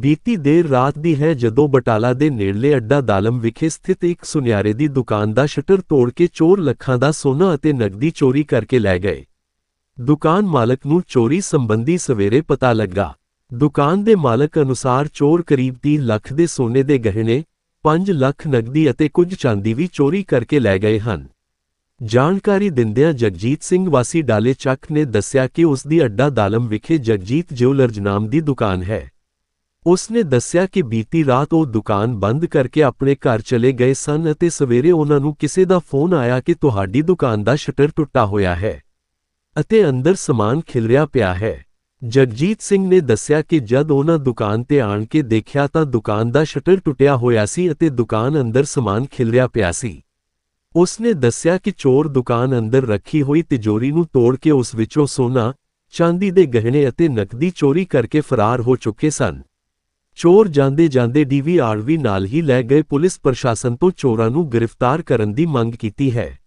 ਬੀਤੀ ਦੇਰ ਰਾਤ ਦੀ ਹੈ ਜਦੋਂ ਬਟਾਲਾ ਦੇ ਨੇੜਲੇ ਅੱਡਾ ਦਾਲਮ ਵਿਖੇ ਸਥਿਤ ਇੱਕ ਸੁਨਿਆਰੇ ਦੀ ਦੁਕਾਨ ਦਾ ਸ਼ਟਰ ਤੋੜ ਕੇ ਚੋਰ ਲੱਖਾਂ ਦਾ ਸੋਨਾ ਅਤੇ ਨਕਦੀ ਚੋਰੀ ਕਰਕੇ ਲੈ ਗਏ। ਦੁਕਾਨ ਮਾਲਕ ਨੂੰ ਚੋਰੀ ਸੰਬੰਧੀ ਸਵੇਰੇ ਪਤਾ ਲੱਗਾ। ਦੁਕਾਨ ਦੇ ਮਾਲਕ ਅਨੁਸਾਰ ਚੋਰ ਕਰੀਬ 30 ਲੱਖ ਦੇ ਸੋਨੇ ਦੇ ਗਹਿਣੇ 5 ਲੱਖ ਨਕਦੀ ਅਤੇ ਕੁਝ ਚਾਂਦੀ ਵੀ ਚੋਰੀ ਕਰਕੇ ਲੈ ਗਏ ਹਨ। ਜਾਣਕਾਰੀ ਦਿੰਦਿਆਂ ਜਗਜੀਤ ਸਿੰਘ ਵਾਸੀ ਡਾਲੇ ਚੱਕ ਨੇ ਦੱਸਿਆ ਕਿ ਉਸ ਦੀ ਅੱਡਾ ਦਾਲਮ ਵਿਖੇ ਜਗਜੀਤ ਜਿਊਲਰਜ਼ ਨਾਮ ਦੀ ਦੁਕਾਨ ਹੈ। ਉਸ ਨੇ ਦੱਸਿਆ ਕਿ ਬੀਤੀ ਰਾਤ ਉਹ ਦੁਕਾਨ ਬੰਦ ਕਰਕੇ ਆਪਣੇ ਘਰ ਚਲੇ ਗਏ ਸਨ ਅਤੇ ਸਵੇਰੇ ਉਹਨਾਂ ਨੂੰ ਕਿਸੇ ਦਾ ਫੋਨ ਆਇਆ ਕਿ ਤੁਹਾਡੀ ਦੁਕਾਨ ਦਾ ਸ਼ਟਰ ਟੁੱਟਾ ਹੋਇਆ ਹੈ ਅਤੇ ਅੰਦਰ ਸਮਾਨ ਖਿਲਰਿਆ ਪਿਆ ਹੈ। ਜਗਜੀਤ ਸਿੰਘ ਨੇ ਦੱਸਿਆ ਕਿ ਜਦ ਉਹਨਾਂ ਦੁਕਾਨ ਤੇ ਆਣ ਕੇ ਦੇਖਿਆ ਤਾਂ ਦੁਕਾਨ ਦਾ ਸ਼ਟਰ ਟੁੱਟਿਆ ਹੋਇਆ ਸੀ ਅਤੇ ਦੁਕਾਨ ਅੰਦਰ ਸਮਾਨ ਖਿਲਰਿਆ ਪਿਆ ਸੀ। ਉਸ ਨੇ ਦੱਸਿਆ ਕਿ ਚੋਰ ਦੁਕਾਨ ਅੰਦਰ ਰੱਖੀ ਹੋਈ ਤਿਜੋਰੀ ਨੂੰ ਤੋੜ ਕੇ ਉਸ ਵਿੱਚੋਂ ਸੋਨਾ, ਚਾਂਦੀ ਦੇ ਗਹਿਣੇ ਅਤੇ ਨਕਦੀ ਚੋਰੀ ਕਰਕੇ ਫਰਾਰ ਹੋ ਚੁੱਕੇ ਸਨ। ਚੋਰ ਜਾਂਦੇ ਜਾਂਦੇ ਡੀਵੀਆਰ ਵੀ ਨਾਲ ਹੀ ਲੈ ਗਏ ਪੁਲਿਸ ਪ੍ਰਸ਼ਾਸਨ ਤੋਂ ਚੋਰਾਂ ਨੂੰ ਗ੍ਰਿਫਤਾਰ ਕਰਨ ਦੀ ਮੰਗ ਕੀਤੀ ਹੈ।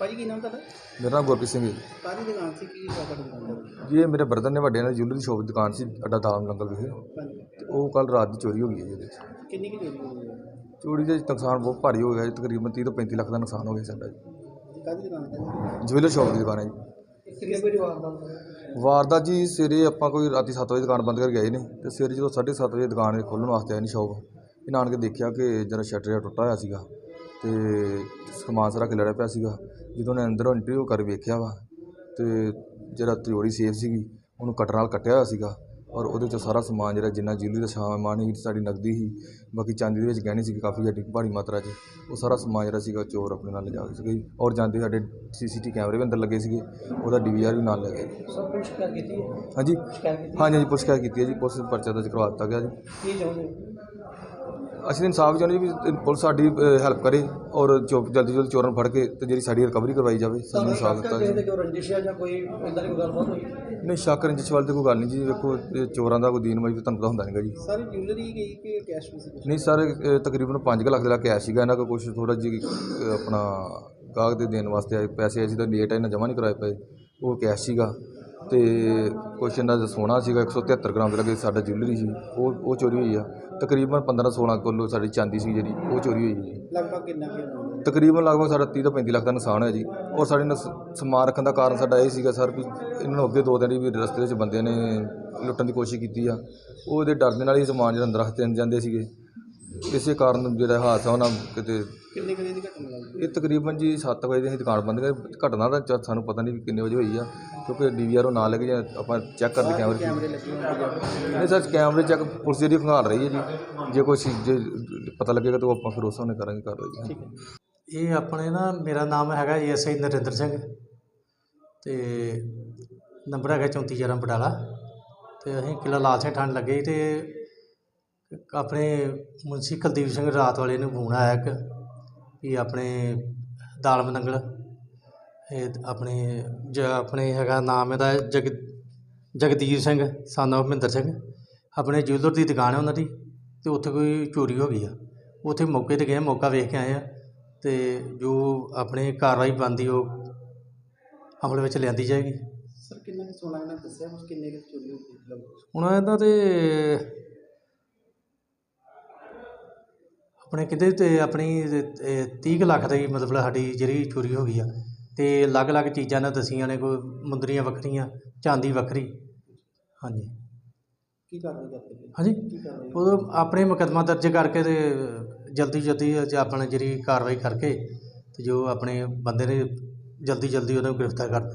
ਭਾਜੀ ਕੀ ਨਾਮ ਤੁਹਾਡਾ? ਮੇਰਾ ਨਾਮ ਗੁਰਪ੍ਰੀਤ ਸਿੰਘ ਹੈ ਜੀ। ਕਾਹਦੀ ਦੁਕਾਨ ਸੀ? ਕੀ ਤੁਹਾਡਾ ਦੁਕਾਨ ਜੀ ਇਹ ਮੇਰੇ ਬ੍ਰਦਰ ਨੇ ਵੱਡੇ ਨਾਲ ਜੁਐਲਰੀ ਸ਼ੋਪ ਦੀ ਦੁਕਾਨ ਸੀ ਅੱਡਾ ਦਾਮ ਲੰਗਲ ਵਿਖੇ। ਤੇ ਉਹ ਕੱਲ ਰਾਤ ਦੀ ਚੋਰੀ ਹੋ ਗਈ ਹੈ ਜੀ ਇਹਦੇ ਵਿੱਚ। ਕਿੰਨੀ ਕੀ ਚੋਰੀ ਹੋਈ ਹੈ? ਚੋਰੀ ਦੇ ਨੁਕਸਾਨ ਬਹੁਤ ਭਾਰੀ ਹੋ ਗਿਆ ਜੀ ਤਕਰੀਬਨ 30 ਤੋਂ 35 ਲੱਖ ਦਾ ਨੁਕਸਾਨ ਹੋ ਗਿਆ ਸਾਡਾ ਜੀ। ਕਾਹਦੀ ਦੁਕਾਨ ਦਾ ਜੁਐਲਰ ਸ਼ੋਪ ਦੀ ਦੁਕਾਨ ਹੈ ਜੀ। ਕਿੰਨੇ ਵਜੇ ਵਾਰਦਾ ਵਾਰਦਾਤ ਜੀ ਸਵੇਰੇ ਆਪਾਂ ਕੋਈ ਰਾਤੀ 7 ਵਜੇ ਦੁਕਾਨ ਬੰਦ ਕਰਕੇ ਆਏ ਨੇ ਤੇ ਸਵੇਰੇ ਜਦੋਂ 7:30 ਵਜੇ ਦੁਕਾਨ ਖੋਲ੍ਹਣ ਵਾਸਤੇ ਆਏ ਨੇ ਸ਼ੋਪ ਇਹਨਾਂ ਆਣ ਕੇ ਦੇਖਿਆ ਕਿ ਜਿਹੜਾ ਸ਼ਟਰ ਜਿਹਾ ਟੁੱਟਾ ਹੋਇਆ ਸੀਗਾ ਤੇ ਸਮਾਨ ਸਾਰਾ ਖਿਲਰਿਆ ਪਿਆ ਸੀਗਾ, ਜਦੋਂ ਨੇ ਅੰਦਰੋਂ ਇੰਟਰਵਿਊ ਕਰ ਵੇਖਿਆ ਵਾ ਤੇ ਜਿਹੜਾ ਤਿਜੋਰੀ ਸੇਫ ਸੀਗੀ, ਉਹਨੂੰ ਕਟਰ ਨਾਲ ਕੱਟਿਆ ਹੋਇਆ ਸੀਗਾ ਔਰ ਉਹਦੇ ਚੋਂ ਸਾਰਾ ਸਮਾਨ ਜਿਹੜਾ ਜਿੰਨਾ ਜਿਊਲਰੀ ਦਾ ਸਮਾਨ ਸੀ ਸਾਡੀ ਨਕਦੀ ਸੀ ਬਾਕੀ ਚਾਂਦੀ ਦੇ ਵਿੱਚ ਗਹਿਣੇ ਸੀ ਕਾਫੀ ਜ਼ਿਆਦਾ ਭਾਰੀ ਮਾਤਰਾ 'ਚ ਉਹ ਸਾਰਾ ਸਮਾਨ ਜਿਹੜਾ ਸੀਗਾ ਚੋਰ ਆਪਣੇ ਨਾਲ ਲਿਜਾ ਸੀਗਾ ਜੀ। ਔਰ ਜਾਂਦੇ ਸਾਡੇ ਸੀਸੀਟੀ ਕੈਮਰੇ ਵੀ ਅੰਦਰ ਲੱਗੇ ਸੀਗੇ ਉਹਦਾ ਡੀਵੀਆਰ ਵੀ ਨਾਲ ਲੈ ਗਏ ਸਭ ਕੁਝ ਕਰ ਕੀਤੀ ਹੈ? ਹਾਂਜੀ। ਹਾਂਜੀ ਹਾਂਜੀ ਪੁੱਛਗਿੱਛ ਕੀਤੀ ਹੈ ਜੀ ਪੁਲਿਸ ਪਰਚਾ ਦਰਜ ਕਰਵਾ ਦਿੱਤਾ ਗਿਆ ਜੀ। ਕੀ ਚਾਹੁੰਦੇ ਅਸੀਂ ਇਨਸਾਫ ਚਾਹੁੰਦੇ ਜੀ ਵੀ ਪੁਲਿਸ ਸਾਡੀ ਹੈਲਪ ਕਰੇ ਔਰ ਚੋ ਜਲਦੀ ਜਲਦੀ ਚੋਰਾਂ ਨੂੰ ਫੜ ਕੇ ਤੇ ਜਿਹੜੀ ਸਾਡੀ ਰਿਕਵਰੀ ਕਰਵਾਈ ਜਾਵੇ ਸਾਨੂੰ ਇਨਸਾਫ ਦਿੱਤਾ ਜੀ ਦੇ ਕੋਈ ਰੰਜਿਸ਼ ਜਾਂ ਕੋਈ ਇਦਾਂ ਦੀ ਕੋਈ ਗੱਲਬਾਤ ਹੋਈ? ਨਹੀਂ ਸ਼ੱਕ ਰੰਜਿਸ਼ ਵਾਲੀ ਤੇ ਕੋਈ ਗੱਲ ਨਹੀਂ ਜੀ ਵੇਖੋ ਚੋਰਾਂ ਦਾ ਕੋਈ ਦੀਨ ਮਜਬੂਰ ਤੁਹਾਨੂੰ ਪਤਾ ਹੁੰਦਾ ਨਹੀਂਗਾ ਜੀ। ਸਾਰੀ ਜਿਊਲਰੀ ਗਈ ਕਿ ਕੈਸ਼? ਨਹੀਂ ਸਰ ਤਕਰੀਬਨ 5 ਲੱਖ ਦਾ ਕੈਸ਼ ਸੀਗਾ ਇਹਨਾਂ ਕੋਲ ਕੁਝ ਥੋੜਾ ਅਹ, ਆਪਣਾ ਗਾਹਕ ਦੇ ਦੇਣ ਵਾਸਤੇ ਪੈਸੇ ਅਸੀਂ ਤਾਂ ਲੇਟ ਆ ਇਹਨਾਂ ਜਮ੍ਹਾਂ ਨਹੀਂ ਕਰਾਏ ਪਏ ਉਹ ਕੈਸ਼ ਸੀਗਾ। ਤੇ ਕੁਛ ਇਹਨਾਂ ਦਾ ਸੋਨਾ ਸੀਗਾ 173 ਗ੍ਰਾਮ ਦੇ ਲੱਗੇ ਸਾਡਾ ਜਿਊਲਰੀ ਸੀ ਉਹ ਉਹ ਚੋਰੀ ਹੋਈ ਆ। ਤਕਰੀਬਨ 15 16 ਕਿਲੋ ਸਾਡੀ ਚਾਂਦੀ ਸੀ ਜਿਹੜੀ ਉਹ ਚੋਰੀ ਹੋਈ ਜੀ। ਲਗਭਗ ਕਿੰਨਾ ਕੀ ਤਕਰੀਬਨ ਲਗਭਗ ਸਾਡਾ 30 ਤੋਂ 35 ਲੱਖ ਦਾ ਨੁਕਸਾਨ ਹੋਇਆ ਜੀ। ਔਰ ਸਾਡੇ ਨਸ- ਸਮਾਨ ਰੱਖਣ ਦਾ ਕਾਰਨ ਸਾਡਾ ਇਹ ਸੀਗਾ ਸਰ ਵੀ ਇਹਨਾਂ ਨੂੰ ਅੱਗੇ ਦੋ ਦਿਨ ਵੀ ਰਸਤੇ ਵਿੱਚ ਬੰਦਿਆਂ ਨੇ ਲੁੱਟਣ ਦੀ ਕੋਸ਼ਿਸ਼ ਕੀਤੀ ਆ। ਉਹਦੇ ਡਰ ਦੇ ਨਾਲ ਹੀ ਸਮਾਨ ਜਿਹੜਾ ਅੰਦਰ ਰੱਖ ਤੇ ਜਾਂਦੇ ਸੀਗੇ। ਇਸੇ ਕਾਰਨ ਜਿਹੜਾ ਹਾਦਸਾ ਉਹਨਾਂ ਕਿਤੇ ਕਿੰਨੇ ਕੁ ਵਜੇ ਦੀ ਘਟਨਾ ਲੱਗਦੀ ਇਹ ਤਕਰੀਬਨ ਜੀ 7 ਵਜੇ ਦੀ ਅਸੀਂ ਦੁਕਾਨ ਬੰਦ ਕਰ। ਘਟਨਾ ਦਾ ਚ- ਸਾਨੂੰ ਪਤਾ ਨਹੀਂ ਵੀ ਕਿੰਨੇ ਵਜੇ ਹੋਈ ਆ ਕਿਉਂਕਿ ਡੀਵੀਆਰ ਉਹ ਨਾਲ ਲੈ ਕੇ ਜਾਂ ਆਪਾਂ ਚੈੱਕ ਕਰਦੇ ਕੈਮਰੇ ਕੈਮਰੇ ਲੱਗੇ ਹੋਣਗੇ ਨਹੀਂ ਸਰ ਕੈਮਰੇ ਚੈੱਕ ਪੁਲਿਸ ਜਿਹੜੀ ਖੰਗਾਲ ਰਹੀ ਹੈ ਜੀ। ਜੇ ਕੋਈ ਚੀਜ਼- ਜੇ ਪਤਾ ਲੱਗੇਗਾ ਤਾਂ ਉਹ ਆਪਾਂ ਫਿਰ ਉਸ ਹਿਸਾਬ ਨਾਲ ਕਰਾਂਗੇ ਕਾਰਵਾਈ। ਜੀ। ਇਹ ਆਪਣੇ ਨਾ ਮੇਰਾ ਨਾਮ ਹੈਗਾ ਐਸਆਈ ਨਰਿੰਦਰ ਸਿੰਘ ਤੇ ਨੰਬਰ ਹੈਗਾ 3411 ਬਟਾਲਾ ਤੇ ਅਸੀਂ ਕਿਲਾ ਲਾਲ ਸਿੰਘ ਠੰਡ ਲੱਗੇ ਸੀ ਤੇ ਆਪਣੇ ਮੁਨਸੀ ਕੁਲਦੀਪ ਸਿੰਘ ਰਾਤ ਵਾਲੇ ਨੂੰ ਫੋਨ ਆਇਆ ਇੱਕ ਵੀ ਆਪਣੇ ਦਾਲਮ ਨੰਗਲ ਇਹ ਆਪਣੇ ਜ ਆਪਣੇ ਹੈਗਾ ਨਾਮ ਇਹਦਾ ਜਗ ਜਗਦੀਪ ਸਿੰਘ of ਮਹਿੰਦਰ ਸਿੰਘ ਆਪਣੇ ਜੁਐਲਰ ਦੀ ਦੁਕਾਨ ਹੈ ਉਹਨਾਂ ਦੀ ਤੇ ਉੱਥੇ ਕੋਈ ਚੋਰੀ ਹੋ ਗਈ ਆ। ਉੱਥੇ ਮੌਕੇ ਤੇ ਗਏ ਮੌਕਾ ਵੇਖ ਕੇ ਆਏ ਆ ਤੇ ਜੋ ਆਪਣੇ ਕਾਰਵਾਈ ਬਣਦੀ ਉਹ ਅਮਲ ਵਿੱਚ ਲਿਆਂਦੀ ਜਾਏਗੀ। ਸਰ ਕਿੰਨਾ ਸੋਨਾ ਇਹਨਾਂ ਦੱਸਿਆ ਕਿੰਨੇ ਕੁ ਚੋਰੀ ਸੀ ਲਗਭਗ ਹੁਣ ਇਹਨਾਂ ਤੇ ਆਪਣੇ ਕਿਤੇ ਤੇ ਆਪਣੀ 30 ਲੱਖ ਦੀ ਮਤਲਬ ਸਾਡੀ ਜਿਹੜੀ ਚੋਰੀ ਹੋ ਗਈ ਆ। ਤੇ ਅਲੱਗ-ਅਲੱਗ ਚੀਜ਼ਾਂ ਨੇ ਦਸੀਆਂ ਨੇ ਕੋਈ ਮੁੰਦਰੀਆਂ ਵੱਖਰੀਆਂ ਚਾਂਦੀ ਵੱਖਰੀ। ਹਾਂਜੀ। ਕੀ ਕਾਰਵਾਈ ਕਰਦੇ? ਹਾਂਜੀ। ਕੀ ਉਹ ਆਪਣੇ ਮੁਕੱਦਮਾ ਦਰਜ ਕਰਕੇ ਤੇ ਜਲਦੀ ਜਲਦੀ ਆਪਣਾ ਜਿਹੜੀ ਕਾਰਵਾਈ ਕਰਕੇ ਤੇ ਜੋ ਆਪਣੇ ਬੰਦੇ ਨੇ ਜਲਦੀ ਜਲਦੀ ਉਹਨੂੰ ਗ੍ਰਿਫਤਾਰ ਕਰ